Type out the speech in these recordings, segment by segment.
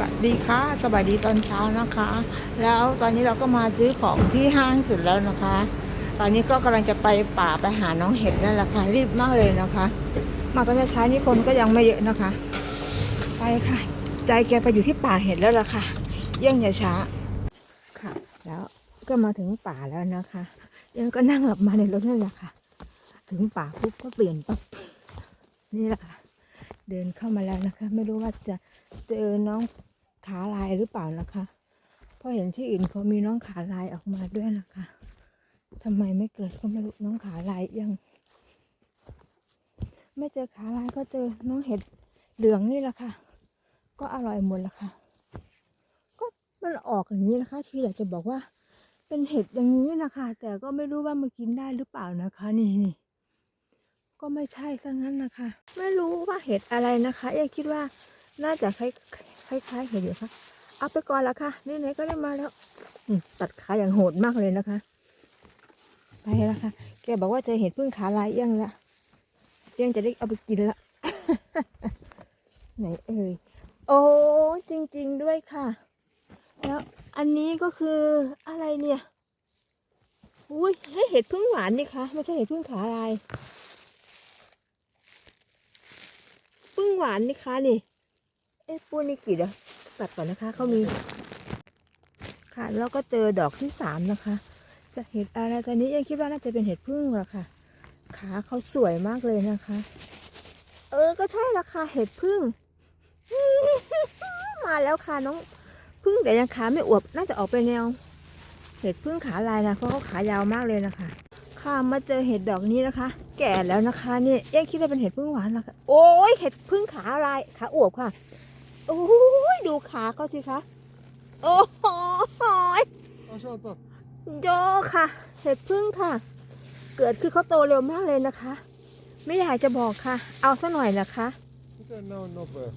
วัสดีค่ะ สวัสดีตอนเช้านะคะ แล้วตอนนี้เราก็มาซื้อของที่ห้างเสร็จแล้วนะคะ ตอนนี้ก็กำลังจะไปป่าไปหาน้องเห็ดนั่นแหละค่ะ รีบมากเลยนะคะ มาตอนเช้านี้คนก็ยังไม่เยอะนะคะ ไปค่ะ ใจแกไปอยู่ที่ป่าเห็ดแล้วล่ะค่ะ เยี่ยงอย่าช้า ค่ะ แล้วก็มาถึงป่าแล้วนะคะ ยังก็นั่งหลับมาในรถนั่นแหละค่ะ ถึงป่าปุ๊บก็เปลี่ยนปั๊บ นี่แหละค่ะเดินเข้ามาแล้วนะคะ ไม่รู้ว่าจะเจอน้อง ขาลายหรือเปล่านะคะเพราะเห็นที่อื่นเขามีน้องขาลายออกมาด้วยนะคะทำไมไม่เกิดก็ไม่รู้น้องขาลายยัง ไม่เจอขาลายก็เจอน้องเห็ดเหลืองนี่แหละค่ะ ก็อร่อยหมดละค่ะ ก็มันออกอย่างนี้นะคะ ที่อยากจะบอกว่า เป็นเห็ดอย่างนี้นะคะ แต่ก็ไม่รู้ว่ามันกินได้หรือเปล่านะคะ นี่นี่ก็ไม่ใช่ซะงั้นนะคะ ไม่รู้ว่าเห็ดอะไรนะคะเอ๊คิดว่าน่าจะคล้าย คล้ายคล้ายเห็ดอยู่ค่ะเอาไปก่อนละค่ะนี่ไหนๆก็ได้มาแล้วอตัดขาอย่างโหดมากเลยนะคะ ไปแล้วค่ะ แกบอกว่าจะเห็ดพึ่งขาลายเอี้ยงละเอี้ยงจะได้เอาไปกินละไหนเอ่ยโอ้จริง ๆด้วยค่ะ แล้วอันนี้ก็คืออะไรเนี่ยอุ้ยให้เห็ดพึ่งหวานนี่คะไม่ใช่เห็ดพึ่งขาลายพึ่งหวานนี่คะนี่ อ๊ะปูนี่กี่เดี๋ยวตัดก่อนนะคะเขามี ค่ะ แล้วก็เจอดอกที่สามนะคะ จะเห็ดอะไรตอนนี้ยังคิดว่าน่าจะเป็นเห็ดพึ่งอะค่ะ ขาเขาสวยมากเลยนะคะ เออก็ใช่ละค่ะเห็ดพึ่ง มาแล้วค่ะน้องพึ่งแต่ยังขาไม่อวบน่าจะออกไปแนว เห็ดพึ่งขาลายนะเพราะเขาขายาวมากเลยนะคะค่ะมาเจอเห็ดดอกนี้นะคะ แก่แล้วนะคะเนี่ยยังคิดว่าเป็นเห็ดพึ่งหวานล้วค่ะโอ้ยเห็ดพึ่งขาลายขาอวบค่ะ โอ้ยดูขาเขาสิคะ โอ้โหย Aşağıda. โยค่ะ เห็ดพึ่งค่ะ เกิดคือเขาโตเร็วมากเลยนะคะ ไม่อยากจะบอกค่ะ เอาซะหน่อยนะคะ Inte no no bör.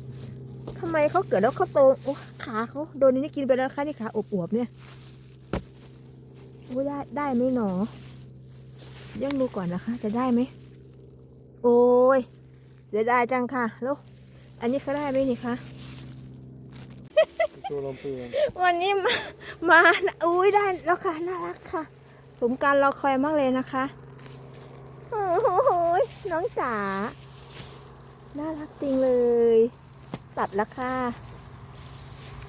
ทำไมเขาเกิดแล้วเขาโตโอ้ขาเขาโดนนี่กินไปแล้วนะคะนี่ขาอวบๆเนี่ยโอ้ยได้ได้ไหมหนอยังดูก่อนนะคะ จะได้ไหมโอ้ยเสียดายจังค่ะแล้วอันนี้เขาได้ไหมนี่คะ Ito lang po yan. วันนี้มา มาอุ้ยได้แล้วค่ะ น่ารักค่ะสมการรอคอยมากเลยนะคะ โอ้โหน้องจ๋า น่ารักจริงเลย ตัดแล้วค่ะ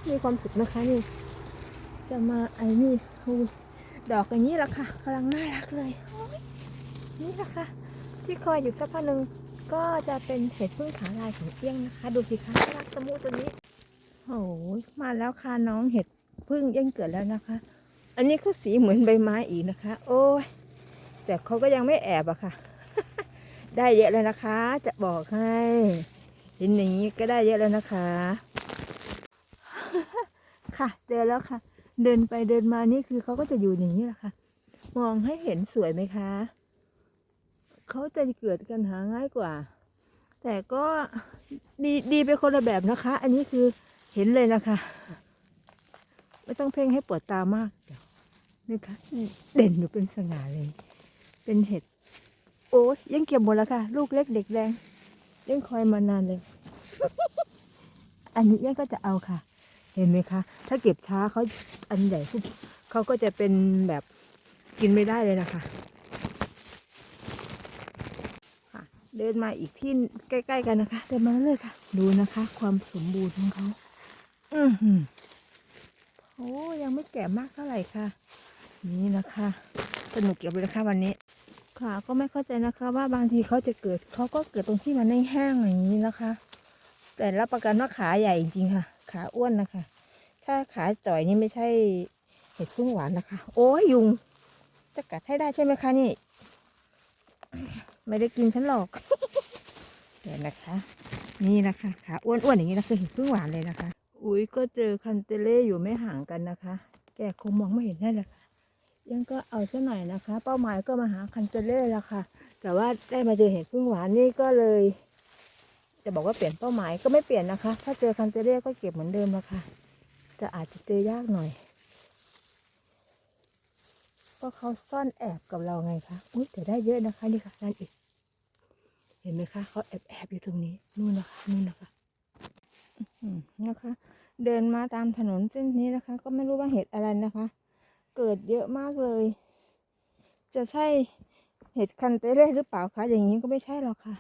มีความสุขนะคะนี่ จะมาไอ้นี่ดอกอย่างนี้แหละค่ะกำลังน่ารักเลยยนี่แหละค่ะ ที่คอยอยู่สักพักหนึ่งก็จะเป็นเห็ดพึ่งขาลายของเอี้ยงนะคะ ดูสิคะน่ารักตะมุตัวนี้ โอ้ยมาแล้วค่ะน้องเห็ดพึ่งยังเกิดแล้วนะคะ อันนี้ก็สีเหมือนใบไม้อีกนะคะ โอ้ยแต่เขาก็ยังไม่แอบอะค่ะ ได้เยอะเลยนะคะ จะบอกให้เห็นอย่างนี้ก็ได้เยอะแล้วนะคะ ค่ะ เจอแล้วค่ะ เดินไปเดินมานี่คือเขาก็จะอยู่อย่างนี้แหละค่ะ มองให้เห็นสวยไหมคะเขาจะเกิดกันหาง่ายกว่า แต่ก็ดีดีไปคนละแบบนะคะ อันนี้คือ เห็นเลยนะคะ ไม่ต้องเพ่งให้ปวดตามากเดี๋ยวนี่ค่ะเด่นอยู่เป็นสง่าเลย เป็นเห็ด โอ้ยยังเก็บหมดแล้วค่ะ ลูกเล็กเด็กแดงยังคอยมานานเลย อันนี้ยังก็จะเอาค่ะ เห็นไหมคะ ถ้าเก็บช้าเขาอันใหญ่ปุ๊บเขาก็จะเป็นแบบกินไม่ได้เลยนะคะเดินมาอีกที่ใกล้ ๆ กันนะคะ เดินมาเลยค่ะ ดูนะคะ ความสมบูรณ์ของเขา อือหือโอ้ยังไม่แก่มากเท่าไหร่ค่ะ นี่นะคะ สนุกเกี่ยวเลยนะคะวันนี้ ค่ะ ก็ไม่เข้าใจนะคะ ว่าบางทีเขาจะเกิดเขาก็เกิดตรงที่มันแห้งอย่างนี้นะคะ แต่รับประกันว่าขาใหญ่จริงค่ะ ขาอ้วนนะคะ ถ้าขาจ่อยนี่ไม่ใช่เห็ดพึ่งหวานนะคะ โอ้ยยุง จะกัดให้ได้ใช่ไหมคะนี่ ไม่ได้กินฉันหรอกเดี๋ยวนะคะ นี่นะคะขาอ้วนๆอย่างนี้นะคือเห็ดพึ่งหวานเลยนะคะ อุ้ยก็เจอคันเตเล่อยู่ไม่ห่างกันนะคะ แกคงมองไม่เห็นได้เลยค่ะยังก็เอาซะหน่อยนะคะ เป้าหมายก็มาหาคันเตเล่แล้วค่ะ แต่ว่าได้มาเจอเห็ดพึ่งหวานนี่ก็เลย จะบอกว่าเปลี่ยนเป้าหมายก็ไม่เปลี่ยนนะคะ ถ้าเจอคันเตเล่ก็เก็บเหมือนเดิมละค่ะแต่อาจจะเจอยากหน่อย ก็เขาซ่อนแอบกับเราไงคะอุ้ยแต่ได้เยอะนะคะนี่ค่ะนั่นอีกเห็นไหมคะเขาแอบแอบอยู่ตรงนี้นู่นนะคะนู่นนะคะนะคะ เดินมาตามถนนเส้นนี้นะคะ ก็ไม่รู้ว่าเห็ดอะไรนะคะ เกิดเยอะมากเลย จะใช่เห็ดคันเตเล่หรือเปล่าคะอย่างนี้ก็ไม่ใช่หรอกค่ะ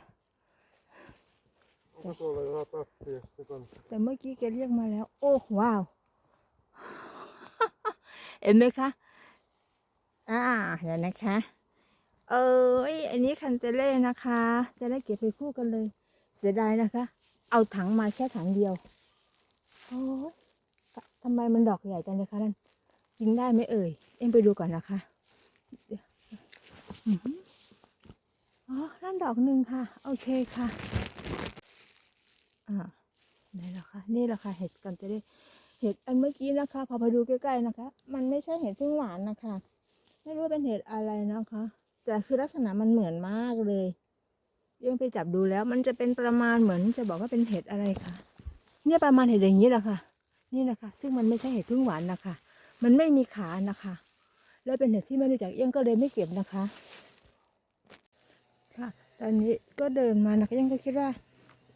แต่เมื่อกี้แกเรียกมาแล้ว โอ้ว้าวเห็นไหมคะอ่าเดี๋ยวนะคะ เออไอยอันนี้คันเตเล่นะคะ จะได้เก็บไปคู่กันเลย เสียดายนะคะ เอาถังมาแค่ถังเดียว โอ้ยทำไมมันดอกใหญ่จังเลยคะนั่นกินได้ไหมเอ่ย เอ็มไปดูก่อนนะคะอ๋อนั่นดอกหนึ่งค่ะ โอเคค่ะ อ่านี่แหละค่ะ นี่แหละค่ะ เห็ดกันจะได้ เห็ดอันเมื่อกี้นะคะ พอไปดูใกล้ๆนะคะ มันไม่ใช่เห็ดพึ่งหวานนะคะ ไม่รู้เป็นเห็ดอะไรนะคะ แต่คือลักษณะมันเหมือนมากเลยยังไปจับดูแล้ว มันจะเป็นประมาณเหมือนจะบอกว่าเป็นเห็ดอะไรคะ เนี่ยประมาณเห็ดอย่างนี้แหละค่ะ นี่นะคะ ซึ่งมันไม่ใช่เห็ดพึ่งหวานนะคะ มันไม่มีขานะคะ แล้วเป็นเห็ดที่ไม่รู้จักเอี้ยงก็เลยไม่เก็บนะคะ ค่ะ ตอนนี้ก็เดินมานะคะยังก็คิดว่า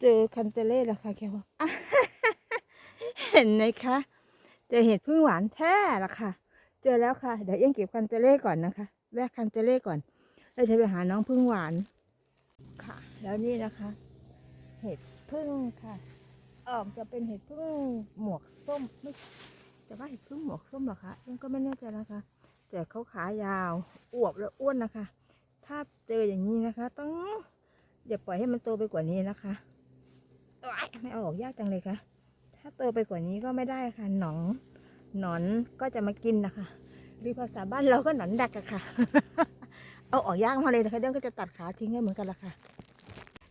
เจอคันเตเล่แล้วค่ะแค่ว่าอะเห็นไหมคะเจอเห็ดพึ่งหวานแท้ละค่ะ เจอแล้วค่ะ เดี๋ยวเอี้ยงเก็บคันเตเล่ก่อนนะคะ แวะคันเตเล่ก่อนแล้วจะไปหาน้องพึ่งหวานค่ะ แล้วนี่นะคะ เห็ดพึ่งค่ะ ออกจะเป็นเห็ดพึ่งหมวกส้มไม่แต่ว่าเห็ดพึ่งหมวกส้มหรอคะยังก็ไม่แน่ใจนะคะ แต่เขาขายาวอวบและอ้วนนะคะ ถ้าเจออย่างนี้นะคะ ต้องอย่าปล่อยให้มันโตไปกว่านี้นะคะโอ๊ยไม่อออกยากจังเลยค่ะ ถ้าโตไปกว่านี้ก็ไม่ได้ค่ะหนองหนอนก็จะมากินนะคะหรือภาษาบ้านเราก็หนอนดักอะค่ะ เอาออกยากมาเลยนะคะเดี๋ยวก็จะตัดขาทิ้งให้เหมือนกันละค่ะ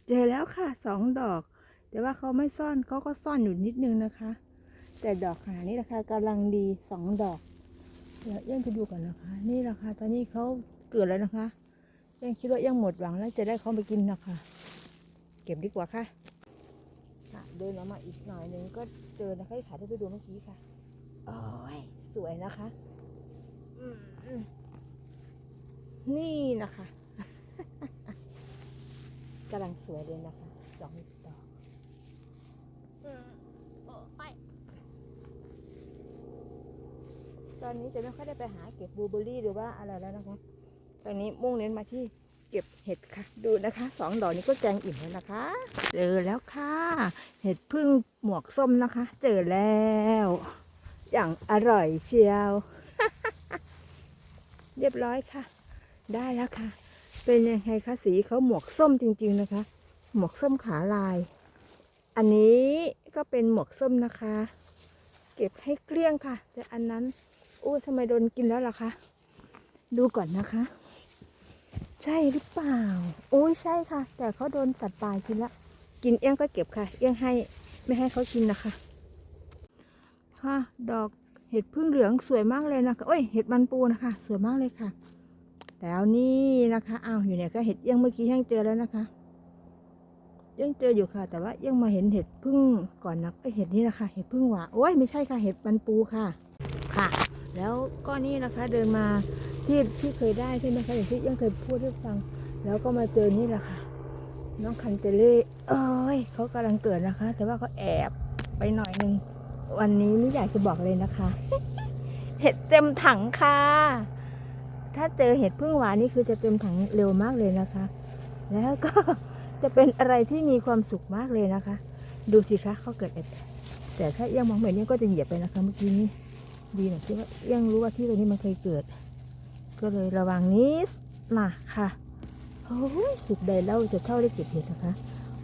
เจอแล้วค่ะสองดอก แต่ว่าเขาไม่ซ่อนเขาก็ซ่อนอยู่นิดนึงนะคะ แต่ดอกขนาดนี้ราคากำลังดีสองดอกเดี๋ยวยังจะดูก่อนนะคะ นี่ราคาตอนนี้เขาเกิดแล้วนะคะยังคิดว่ายังหมดหวังแล้วจะได้เขาไปกินนะคะ เก็บดีกว่าค่ะค่ะเดินออกมาอีกหน่อยหนึ่งก็เจอนะคะที่ถ่ายที่ไปดูเมื่อกี้ค่ะโอ้ยสวยนะคะอืมอืมนี่นะคะกำลังสวยเลยนะคะดอกนี้ดอกอืมโอ้ไป ตอนนี้จะไม่ค่อยได้ไปหาเก็บบลูเบอร์รี่หรือว่าอะไรแล้วนะคะ ตอนนี้มุ่งเน้นมาที่เก็บเห็ดค่ะ ดูนะคะสองดอกนี้ก็แกงอิ่มแล้วนะคะ เจอแล้วค่ะ เห็ดพึ่งหมวกส้มนะคะ เจอแล้ว อย่างอร่อยเชียว เรียบร้อยค่ะ ได้แล้วค่ะ เป็นยังไงคะสีเขาหมวกส้มจริง ๆนะคะ หมวกส้มขาลาย อันนี้ก็เป็นหมวกส้มนะคะ เก็บให้เกลี้ยงค่ะ แต่อันนั้น อู้ทำไมโดนกินแล้วล่ะคะ ดูก่อนนะคะ ใช่หรือเปล่า โอ้ยใช่ค่ะ แต่เขาโดนสัตว์ป่ากินละกินเอี้ยงก็เก็บค่ะ เอี้ยงให้ไม่ให้เขากินนะคะ ค่ะ ดอกเห็ดพึ่งเหลืองสวยมากเลยนะคะโอ้ยเห็ดมันปูนะคะ สวยมากเลยค่ะ แล้วนี่นะคะอ้าวอยู่เนี่ยก็เห็ดเอี้ยงเมื่อกี้ยังเจอแล้วนะคะยังเจออยู่ค่ะ แต่ว่ายังมาเห็นเห็ดพึ่งก่อนนะเห็ดนี้นะคะ เห็ดพึ่งหวาโอ้ยไม่ใช่ค่ะ เห็ดมันปูค่ะ แล้วก็นี่นะคะเดินมาที่ที่เคยได้ใช่ไหมคะอย่างที่ยังเคยพูดให้ฟัง แล้วก็มาเจอนี่แหละค่ะ น้องคันเตเล่เอ้ยเขากำลังเกิดนะคะ แต่ว่าเขาแอบไปหน่อยหนึง วันนี้ไม่อยากจะบอกเลยนะคะ เห็ดเต็มถังค่ะ ถ้าเจอเห็ดพึ่งหวานนี่คือจะเต็มถังเร็วมากเลยนะคะ แล้วก็จะเป็นอะไรที่มีความสุขมากเลยนะคะ ดูสิคะเขาเกิดเอ็ดแต่ถ้าเอียังมองไม่เห็นเอี้ยังก็จะเหยียบไปนะคะเมื่อกี้นี้ ดีหน่อยที่ว่าเอี้ยังรู้ว่าที่ตรงนี้มันเคยเกิด ก็เลยระวังนิดนะค่ะโอ้ยสุดใดเล่าจะเท่าได้เก็บเห็ดนะคะ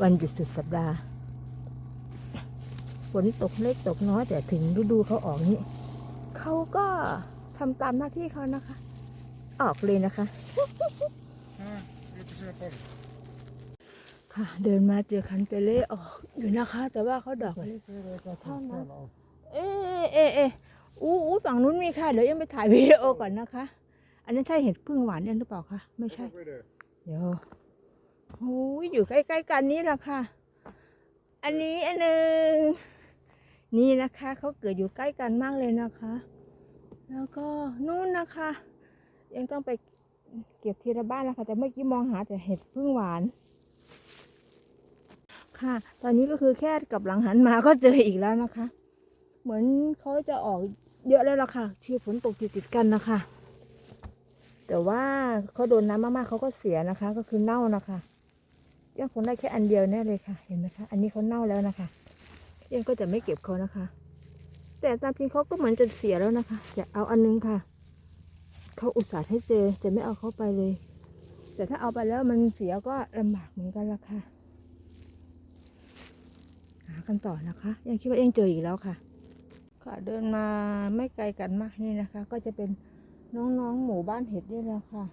วันหยุดสุดสัปดาห์ฝนตกเล็กตกน้อยแต่ถึงฤดูเขาออกนี่เขาก็ทำตามหน้าที่เขานะคะ ออกเลยนะคะค่ะ เดินมาเจอคันเตเล่ออกอยู่นะคะ แต่ว่าเขาดอก Lite rata Fan, tillfälle av. เอ๊เอ๊เอ๊ะ อู้อู้ฝั่งนู้นมีค่ะ เดี๋ยวยังไปถ่ายวิดีโอก่อนนะคะ อันนั้นใช่เห็ดพึ่งหวานเนี่ยหรือเปล่าคะไม่ใช่เดี๋ยวโอ้ยอยู่ใกล้ๆกันนี่แหละค่ะ อันนี้อันหนึ่งนี่นะคะเขาเกิดอยู่ใกล้กันมากเลยนะคะ แล้วก็นู่นนะคะ ยังต้องไปเก็บทีละบ้านแล้วค่ะแต่เมื่อกี้มองหาแต่เห็ดพึ่งหวาน ค่ะ ตอนนี้ก็คือแค่กลับหลังหันมาก็เจออีกแล้วนะคะ เหมือนเขาจะออกเยอะแล้วล่ะค่ะ ที่ฝนตกติดติดๆกันนะคะ แต่ว่าเขาโดนน้ำมากๆเขาก็เสียนะคะ ก็คือเน่านะคะยังคงได้แค่อันเดียวแน่เลยค่ะ เห็นไหมคะ อันนี้เขาเน่าแล้วนะคะยังก็จะไม่เก็บเขานะคะ แต่ตามจริงเขาก็เหมือนจะเสียแล้วนะคะจะเอาอันนึงค่ะเขาอุตส่าห์ให้เจอจะไม่เอาเขาไปเลย แต่ถ้าเอาไปแล้วมันเสียก็ลำบากเหมือนกันละค่ะ หากันต่อนะคะ ยังคิดว่ายังเจออีกแล้วค่ะ ค่ะเดินมาไม่ไกลกันมากนี่นะคะ ก็จะเป็นน้องๆหมู่บ้านเห็ดนี่แหละค่ะ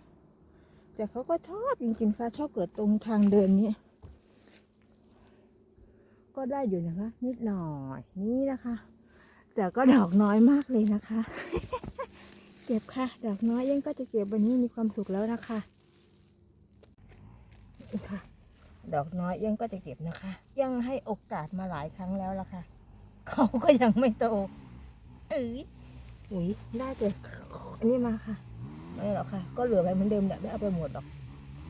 แต่เขาก็ชอบจริงๆค่ะชอบเกิดตรงทางเดินนี้ ก็ได้อยู่นะคะ นิดหน่อยนี่นะคะ แต่ก็ดอกน้อยมากเลยนะคะ เก็บค่ะ ดอกน้อยยังก็จะเก็บวันนี้มีความสุขแล้วนะคะค่ะดอกน้อยยังก็จะเก็บนะคะ ยังให้โอกาสมาหลายครั้งแล้วล่ะค่ะ เขาก็ยังไม่โตเอ้ยอุ้ยได้แต่อันนี้มาค่ะไม่หรอกค่ะ ก็เหลือไว้เหมือนเดิมแหละไม่เอาไปหมดหรอก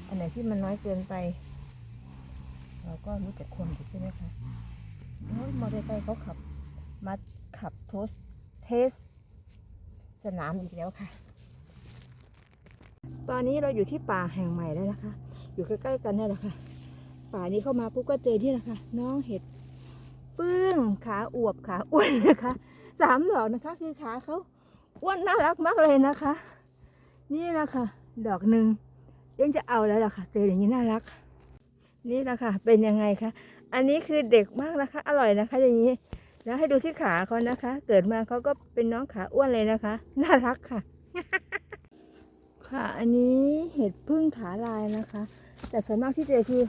อันไหนที่มันน้อยเกินไป เราก็รู้จักคนอยู่ใช่ไหมคะโอ้ยมอเตอร์ไซค์เขาขับ มาขับโทสเทส สนามอีกแล้วค่ะ ตอนนี้เราอยู่ที่ป่าแห่งใหม่แล้วนะคะ อยู่ใกล้ๆกันนี่แหละค่ะ ป่านี้เข้ามาปุ๊บก็เจอที่แหละค่ะ น้องเห็ด ปึ้งขาอวบขาอ้วนนะคะสามดอกนะคะ คือขาเขาอ้วนน่ารักมากเลยนะคะ นี่แหละค่ะ ดอกหนึ่งยังจะเอาแล้วล่ะค่ะเจออย่างนี้น่ารัก นี่แหละค่ะ เป็นยังไงคะอันนี้คือเด็กมากนะคะ อร่อยนะคะ อย่างนี้ แล้วให้ดูที่ขาเขานะคะ เกิดมาเขาก็เป็นน้องขาอ้วนเลยนะคะ น่ารักค่ะ ค่ะ อันนี้เห็ดพึ่งขาลายนะคะ แต่ส่วนมากที่เจอคือ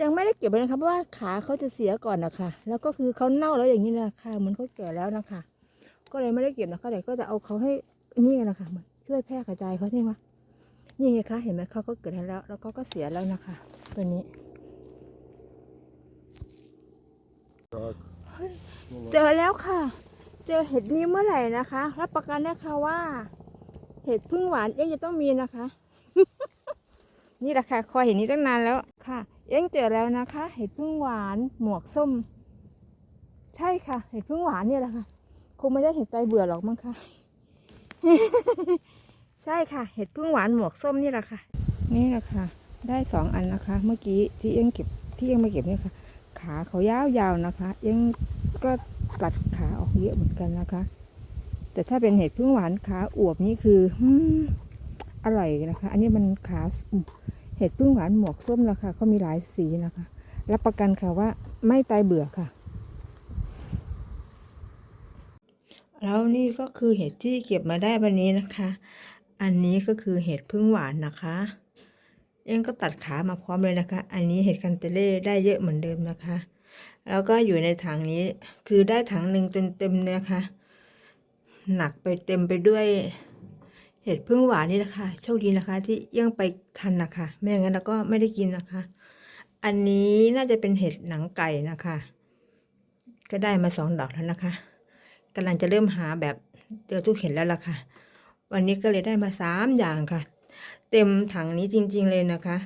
ยังไม่ได้เก็บเลยนะคะเพราะว่าขาเขาจะเสียก่อนนะคะแล้วก็คือเขาเน่าแล้วอย่างนี้นะคะเหมือนเขาแก่แล้วนะคะ ก็เลยไม่ได้เก็บนะคะแต่ก็จะเอาเขาให้นี่นะคะเหมือนช่วยแพร่กระจายเขาใช่ไหมนี่ไงคะเห็นไหมเขาก็เกิดแล้ว แล้วก็ก็เสียแล้วนะคะ ตัวนี้เจอแล้วค่ะ เจอเห็ดนี้เมื่อไหร่นะคะรับประกันนะคะว่า เห็ดพึ่งหวานเอ็งจะต้องมีนะคะ นี่แหละค่ะคอยเห็นนี้ตั้งนานแล้วค่ะ เอ็งเจอแล้วนะคะ เห็ดพึ่งหวานหมวกส้ม ใช่ค่ะ เห็ดพึ่งหวานเนี่ยแหละค่ะ คงไม่ได้เห็ดไตเบื่อหรอกมั้งค่ะ ใช่ค่ะ เห็ดพึ่งหวานหมวกส้มนี่แหละค่ะ นี่แหละค่ะ ได้สองอันนะคะ เมื่อกี้ที่เอ็งเก็บที่เอ็งมาเก็บเนี่ยค่ะ ขาเขายาวๆนะคะ เอ็งก็ตัดขาออกเยอะเหมือนกันนะคะ แต่ถ้าเป็นเห็ดพึ่งหวานขาอวบนี่คืออร่อยนะคะ อันนี้มันขา ห็ดพึ่งหวานหมวกส้มนะคะเขามีหลายสีนะคะ รับประกันค่ะว่าไม่ตายเบื่อค่ะ แล้วนี่ก็คือเห็ดที่เก็บมาได้วันนี้นะคะ อันนี้ก็คือเห็ดพึ่งหวานนะคะเอ็งก็ตัดขามาพร้อมเลยนะคะ อันนี้เห็ดคันเตเล่ได้เยอะเหมือนเดิมนะคะ แล้วก็อยู่ในถังนี้คือได้ถังหนึ่งเต็มๆเนะคะ หนักไปเต็มไปด้วย เห็ดพึ่งหวานนี่นะคะโชคดีนะคะ ที่ยังไปทันนะคะไม่อย่างนั้นเราก็ไม่ได้กินนะคะ อันนี้น่าจะเป็นเห็ดหนังไก่นะคะ ก็ได้มาสองดอกแล้วนะคะกำลังจะเริ่มหาแบบเจอทุกเห็ดแล้วล่ะค่ะ วันนี้ก็เลยได้มาสามอย่างค่ะ เต็มถังนี้จริง ๆเลยนะคะ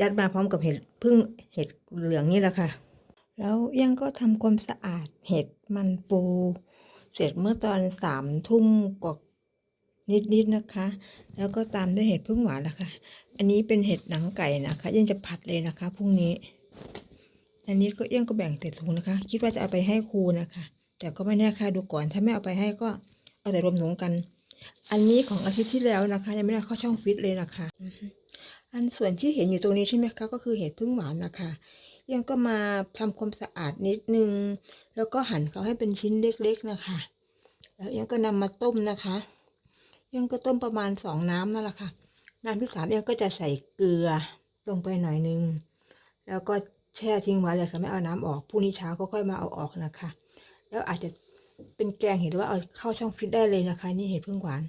ยัดมาพร้อมกับเห็ดพึ่งเห็ดเหลืองนี่แหละค่ะ แล้วยังก็ทำความสะอาดเห็ดมันปู เสร็จเมื่อตอนสามทุ่มกว่า นิดๆนะคะ แล้วก็ตามด้วยเห็ดพึ่งหวานละคะ อันนี้เป็นเห็ดหนังไก่นะคะยังจะผัดเลยนะคะพรุ่งนี้ อันนี้ก็เอียงก็แบ่งแต่ถุงนะคะ คิดว่าจะเอาไปให้ครูนะคะ แต่ก็ไม่แน่ค่ะดูก่อน ถ้าไม่เอาไปให้ก็เอาแต่รวมถุงกัน อันนี้ของอาทิตย์ที่แล้วนะคะ ยังไม่ได้เข้าช่องฟิตเลยนะคะอันส่วนที่เห็นอยู่ตรงนี้ใช่ไหมคะก็คือเห็ดพึ่งหวานนะคะยังก็มาทำความสะอาดนิดนึง แล้วก็หั่นเขาให้เป็นชิ้นเล็กๆนะคะ แล้วยังก็นำมาต้มนะคะ ยังก็ต้มประมาณสองน้ำนั่นแหละค่ะ น้ำที่สามยังก็จะใส่เกลือลงไปหน่อยนึง แล้วก็แช่ทิ้งไว้เลยค่ะไม่เอาน้ำออกพรุ่งนี้เช้าก็ค่อยมาเอาออกนะคะ แล้วอาจจะเป็นแกงเห็ดว่าเอาเข้าช่องฟิตได้เลยนะคะ นี่เห็ดพึ่งหวาน